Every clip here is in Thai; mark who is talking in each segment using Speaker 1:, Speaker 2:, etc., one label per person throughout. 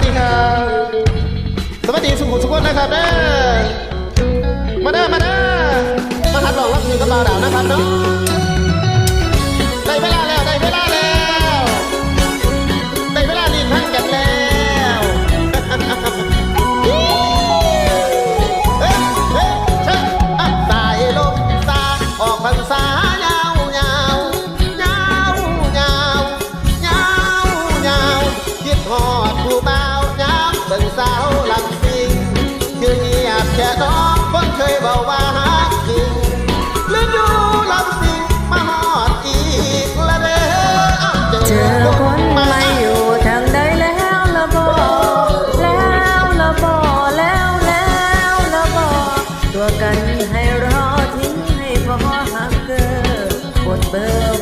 Speaker 1: สดีครับ สวัสดีสุขุมทุกคนนะครับเด้อมาเด้อมาเด้อมาทัดลองรับเงิกับบ่าแล้วนะครับเนาะ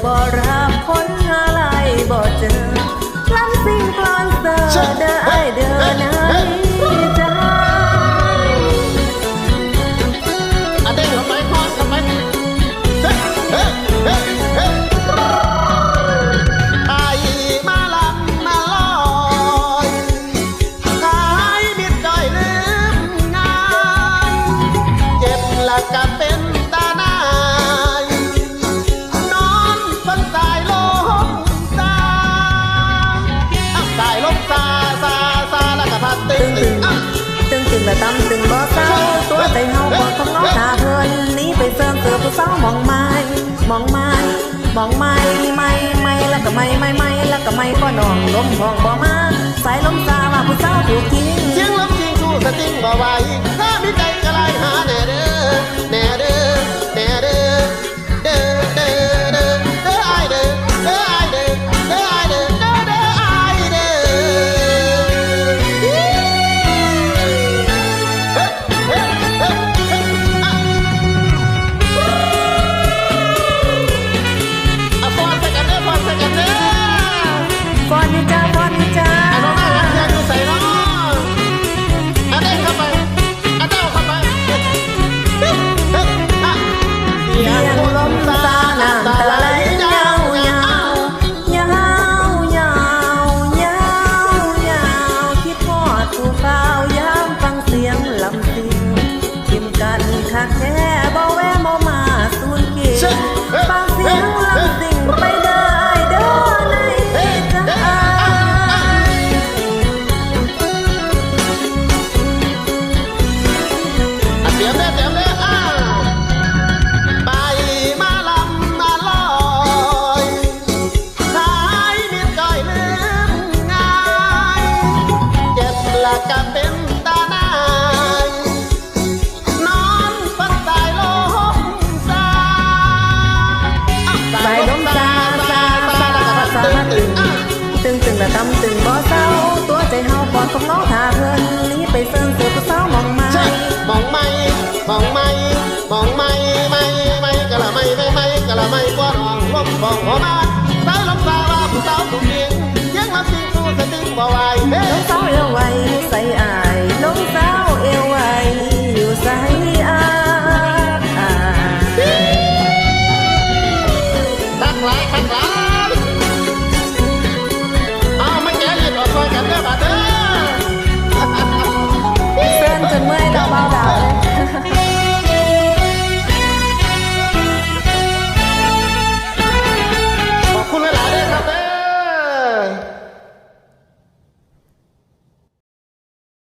Speaker 2: บอร์บอรับคนอะไรบ่เจอลำสิ่งกลอนเสอเด้อไอเด้อไหนจะ
Speaker 1: อะเด้งเข้าไปคอนเข้าไปเฮ้เฮ้เฮ้เฮ้ไอมาลำมาลอยขายมิดด้อยลืมงานเจ็บและก็เป็น ตึงตึง
Speaker 2: ละตำตึงบ่เศร้าตัวใจเฮาบ่ของน้อตาเพิ่นนี้ไปเสริมเสือผู้สาวมองไม้มองไม้มองไม้ไม่ไม่แล้วก็ไม่ไม่ไม่แล้วก็ไม่ก็น้องลมห้องบ่มาสายลมซาว่าผู้สาวถูกทิ้ง
Speaker 1: เสียงลมจริงสู้สติงบ่ไหวถ้ามีใจก็ไล สูนเก
Speaker 2: ศฟังเสียงลำซิง
Speaker 1: ตึงตึงละ
Speaker 2: ตำตึงบ่เศร้า ตัวใจเฮาปอดของน้องทาเพิ่นนี้ไปเสิร์ฟเสือผู้สาวมอง
Speaker 1: ไม่มองไม่มองไม่มองไม่ไม่ไม่กะละไม่ไม่ไม่กะละไม่กว่าน้องลมฟองหัวมาสายลมสาว่าผู้สาวสุขี